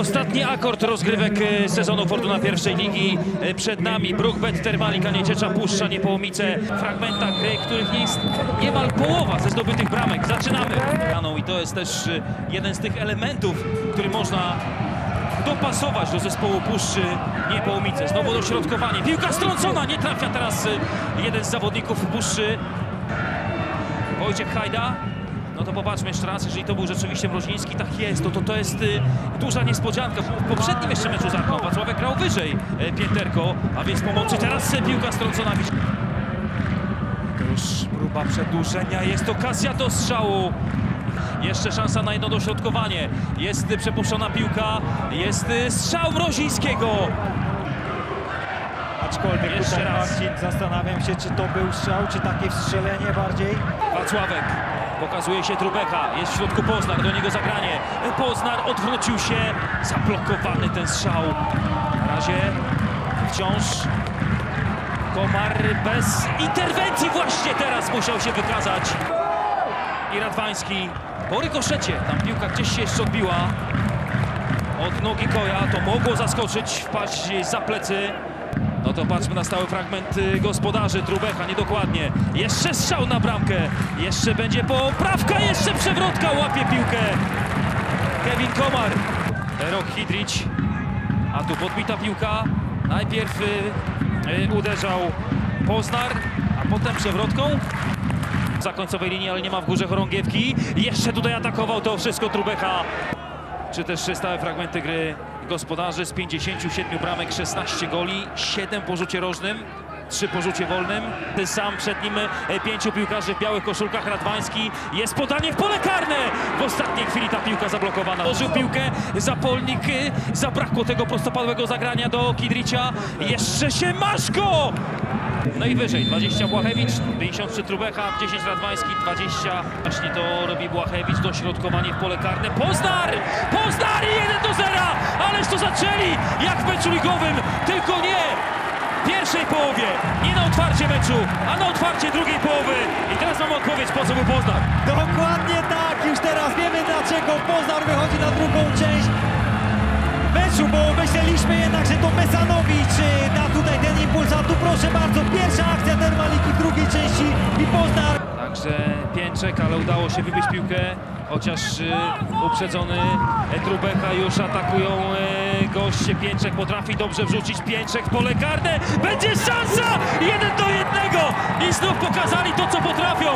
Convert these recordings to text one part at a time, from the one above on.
Ostatni akord rozgrywek e, sezonu Fortuna pierwszej ligi e, przed nami. Brookbet, Termalika, Nieciecza, Puszcza, Niepołomice. Fragmenta gry, których nie jest niemal połowa ze zdobytych bramek. Zaczynamy. I to jest też e, jeden z tych elementów, który można dopasować do zespołu Puszczy Niepołomice. Znowu dośrodkowanie. Piłka strącona. Nie trafia teraz jeden z zawodników Puszczy. Wojciech Hajda. No to popatrzmy jeszcze raz, jeżeli to był rzeczywiście Mroziński, tak jest, to, to, to jest y, duża niespodzianka. W poprzednim jeszcze meczu z Arką Wacławek grał wyżej y, pięterko, a więc pomocy. Teraz piłka strącona. Już próba przedłużenia, jest okazja do strzału. Jeszcze szansa na jedno dośrodkowanie. Jest przepuszczona piłka, jest y, strzał Mrozińskiego. Aczkolwiek Jeszcze tutaj raz. Marcin, zastanawiam się, czy to był strzał, czy takie wstrzelenie bardziej. Wacławek. Pokazuje się Trubecha. Jest w środku Poznar. Do niego zagranie. Poznar odwrócił się. Zablokowany ten strzał. Na razie wciąż Komar bez interwencji właśnie teraz musiał się wykazać. I Radwański po rykoszecie. Tam piłka gdzieś się jeszcze odbiła. Od nogi Koja to mogło zaskoczyć, wpaść za plecy. No to patrzmy na stały fragment gospodarzy Trubecha, niedokładnie. Jeszcze strzał na bramkę, jeszcze będzie poprawka, jeszcze przewrotka, łapie piłkę. Kevin Komar, Rok Hidrich, a tu podbita piłka. Najpierw y, y, uderzał Poznar, a potem przewrotką. Za końcowej linii, ale nie ma w górze chorągiewki. Jeszcze tutaj atakował to wszystko Trubecha. Czy też stałe fragmenty gry gospodarzy z 57 bramek, 16 goli, 7 po rzucie rożnym, 3 po rzucie wolnym. Sam przed nim e, pięciu piłkarzy w białych koszulkach. Radwański jest podanie w pole karne. W ostatniej chwili ta piłka zablokowana. Położył piłkę, Zapolnik, e, zabrakło tego prostopadłego zagrania do Kidricia. Jeszcze się Maszko! No i wyżej, 20 Błachewicz, 53 Trubecha, 10 Radwański, 20. Właśnie to robi Błachewicz, dośrodkowanie w pole karne. Poznar! Poznar i 1 do 0! Ależ to zaczęli jak w meczu ligowym, tylko nie! Pierwszej połowie, nie na otwarcie meczu, a na otwarcie drugiej połowy. I teraz mamy odpowiedź, po co był Poznar. Dokładnie tak, już teraz wiemy dlaczego Poznar wychodzi na drugą część meczu, bo myśleliśmy jednak, że to Mesanowicz y, da tutaj ten impuls, a tu proszę bardzo, pierwsza akcja Termaliki w drugiej części i Poznar Także Pięczek, ale udało się wybić piłkę, chociaż y, uprzedzony Trubecha już atakują e, goście. Pięczek potrafi dobrze wrzucić. Pięczek pole karne. Będzie szansa! Jeden do jednego! I znów pokazali to, co potrafią.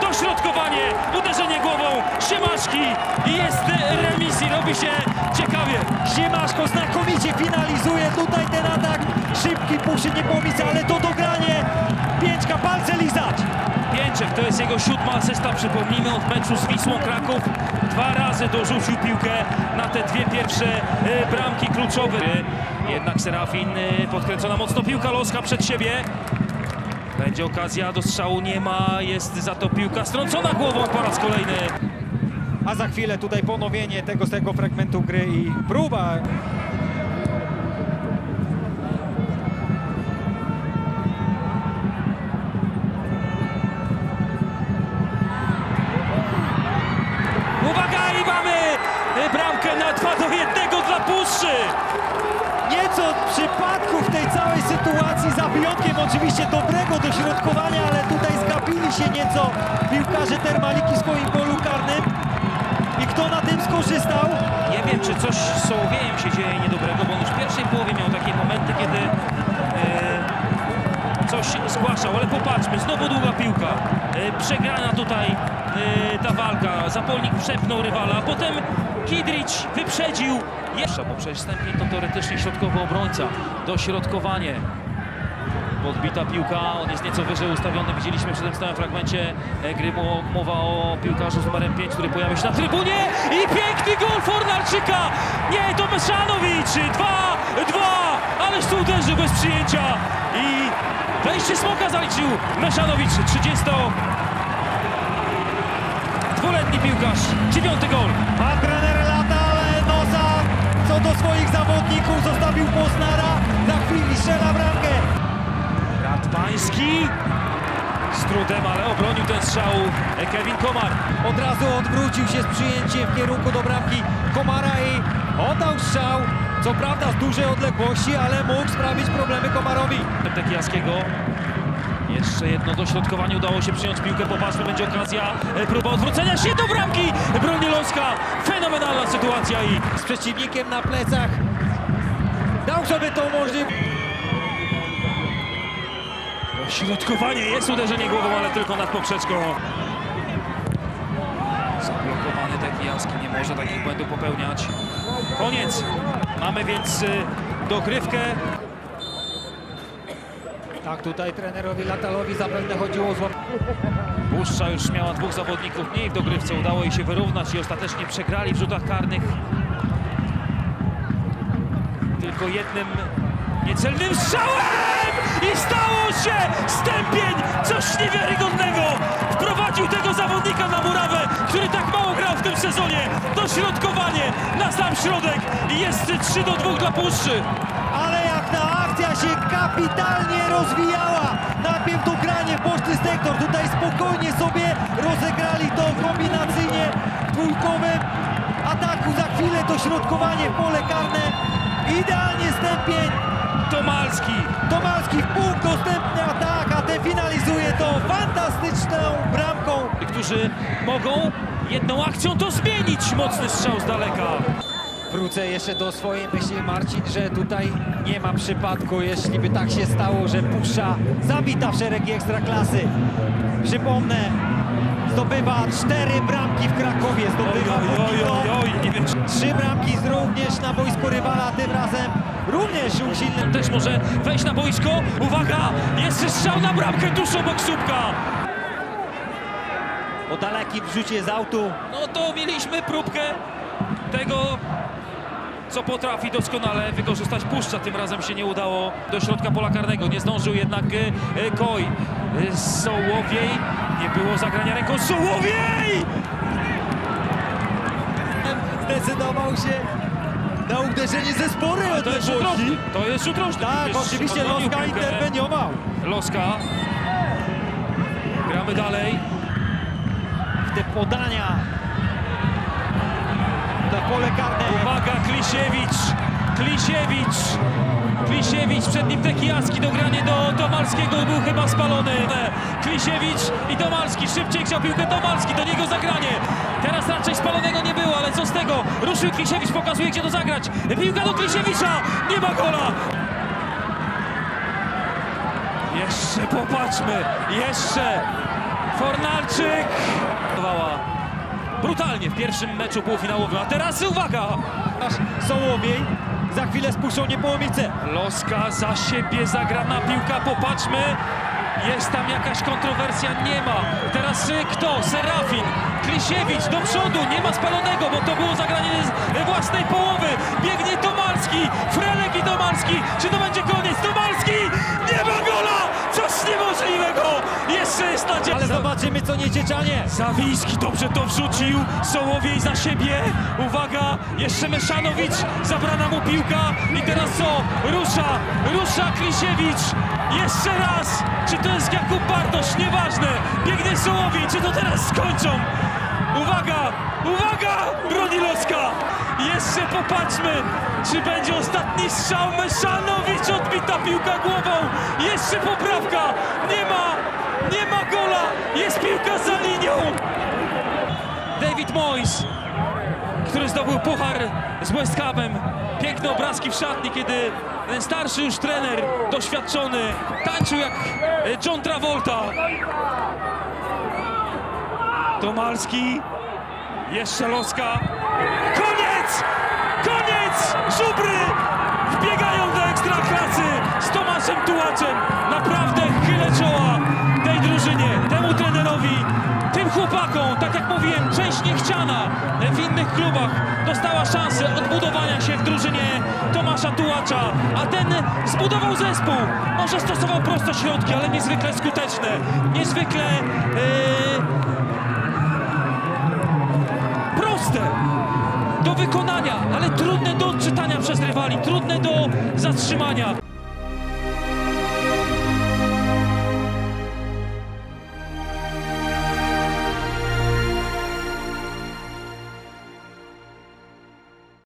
Dośrodkowanie, uderzenie głową, Siemaszki i jest remis i robi się ciekawie. Siemaszko znakomicie finalizuje tutaj ten atak, szybki puszy Niepołomice, ale to dogranie, pięćka, palce lizać. Pięczek to jest jego siódma asysta, przypomnijmy, od meczu z Wisłą Kraków. Dwa razy dorzucił piłkę na te dwie pierwsze e, bramki kluczowe. Jednak Serafin e, podkręcona mocno piłka Loska przed siebie. Będzie okazja do strzału, nie ma, jest za to piłka strącona głową po raz kolejny. A za chwilę tutaj ponowienie tego z tego fragmentu gry i próba. Uwaga i mamy bramkę na 2 do 1 dla Puszczy. Nieco przypadków w tej całej sytuacji, za wyjątkiem oczywiście dobrego dośrodkowania, ale tutaj zgapili się nieco piłkarze Termaliki w swoim polu karnym. Kto na tym skorzystał? Nie wiem, czy coś z Sołowiejem się dzieje niedobrego, bo on już w pierwszej połowie miał takie momenty, kiedy e, coś zgłaszał, ale popatrzmy, znowu długa piłka. E, przegrana tutaj e, ta walka. Zapolnik przepnął rywala, a potem Kidrich wyprzedził. Jeszcze, bo przestępnie to teoretycznie środkowy obrońca. Dośrodkowanie. Podbita piłka, on jest nieco wyżej ustawiony. Widzieliśmy przy tym stałym fragmencie e, gry mo- mowa o piłkarzu z numerem 5, który pojawił się na trybunie i piękny gol Fornalczyka! Nie, to Meszanowicz! 2, 2, ależ tu uderzył bez przyjęcia i wejście smoka zaliczył Meszanowicz, 30 dwuletni piłkarz, dziewiąty gol. Pan trener lata, nosa co do swoich zawodników zostawił Poznara. Za chwilę strzela bramkę. Radwański Z trudem, ale obronił ten strzał e, Kevin Komar. Od razu odwrócił się z przyjęciem w kierunku do bramki Komara i oddał strzał. Co prawda z dużej odległości, ale mógł sprawić problemy Komarowi. Tekijaskiego. Jeszcze jedno dośrodkowanie, udało się przyjąć piłkę, popatrzmy, będzie okazja, e, próba odwrócenia się do bramki, Bronielowska, fenomenalna sytuacja i Z przeciwnikiem na plecach dał sobie tą możliwość. Środkowanie jest uderzenie głową, ale tylko nad poprzeczką. Zablokowany Tekijawski nie może takich błędów popełniać. Koniec. Mamy więc y, dogrywkę. Tak, tutaj trenerowi Latalowi zapewne chodziło o złap... Puszcza już miała dwóch zawodników mniej w dogrywce. Udało jej się wyrównać i ostatecznie przegrali w rzutach karnych. Tylko jednym niecelnym strzałem! I stało się! Stępień! Coś niewiarygodnego! Wprowadził tego zawodnika na murawę, który tak mało grał w tym sezonie. Dośrodkowanie na sam środek i jest 3 do 2 dla Puszczy. Ale jak ta akcja się kapitalnie rozwijała. Najpierw dogranie, boczny sektor. Tutaj spokojnie sobie rozegrali to kombinacyjnie w dwójkowym ataku. Za chwilę dośrodkowanie w pole karne. Idealnie stępień. Tomalski Tomalski w punkt dostępny atak, a ten finalizuje to fantastyczną bramką. którzy mogą jedną akcją to zmienić. Mocny strzał z daleka. Wrócę jeszcze do swojej myśli, Marcin, że tutaj nie ma przypadku, jeśli by tak się stało, że Puszcza zabita w szeregi Ekstraklasy. Przypomnę, zdobywa cztery bramki w Krakowie, zdobywa Oj, oj, oj, oj, nie wiem, czy trzy bramki z również na boisku rywala, tym razem również usilny. też może wejść na boisko. Uwaga, jest strzał na bramkę tuż obok słupka. O dalekim wrzucie z autu. No to mieliśmy próbkę tego, co potrafi doskonale wykorzystać Puszcza. Tym razem się nie udało do środka pola karnego. Nie zdążył jednak e, Koj. E, Sołowiej. Nie było zagrania ręką. Sołowiej! Zdecydował się na uderzenie ze sporej To jest rzut rożny. To jest rzut rożny. Tak, Wiesz, oczywiście Loska interweniował. Loska. Gramy dalej. w te podania na pole karne. Uwaga, Klisiewicz! Klisiewicz! Klisiewicz, przed nim Tekijacki, dogranie do Tomalskiego, był chyba spalony. Klisiewicz i Tomalski, szybciej chciał piłkę Tomalski, do niego zagranie. Teraz raczej spalonego nie było, ale co z tego? Ruszył Klisiewicz, pokazuje gdzie to zagrać. Piłka do Klisiewicza, nie ma gola! Jeszcze popatrzmy, jeszcze! Fornalczyk! Brutalnie w pierwszym meczu półfinałowym, a teraz uwaga! Aż Sołowiej za chwilę spuszczą niepołomice. Loska za siebie zagrana piłka, popatrzmy. Jest tam jakaś kontrowersja, nie ma. Teraz y, kto? Serafin, Klisiewicz do przodu, nie ma spalonego, bo to było zagranie z własnej połowy. Biegnie Tomalski, Frelek i Tomalski. Czy to będzie koniec? Tomalski! Nie ma gola! Coś niemożliwego! Jeszcze jest nadzieja. Ale zobaczymy co niecieczanie. Zawiński dobrze to wrzucił, Sołowiej za siebie, uwaga, jeszcze Meszanowicz, zabrana mu piłka i teraz co? Rusza, rusza Klisiewicz, jeszcze raz, czy to jest Jakub Bartosz, nieważne, biegnie Sołowiej, czy to teraz skończą? Uwaga, uwaga, Bronilowska, jeszcze popatrzmy, czy będzie ostatni strzał, Meszanowicz, odbita piłka głową, jeszcze poprawka, nie ma, nie ma gola! Jest piłka za linią! David Moyes, który zdobył puchar z West Hamem. Piękne obrazki w szatni, kiedy ten starszy już trener, doświadczony, tańczył jak e, John Travolta. Tomalski, jeszcze Loska. Koniec! Koniec! Żubry wbiegają do ekstraklasy z Tomaszem Tułaczem. Naprawdę chylę czoła tej drużynie, temu trenerowi, tym chłopakom. Część niechciana w innych klubach dostała szansę odbudowania się w drużynie Tomasza Tułacza, a ten zbudował zespół. Może stosował proste środki, ale niezwykle skuteczne, niezwykle yy, proste do wykonania, ale trudne do odczytania przez rywali, trudne do zatrzymania.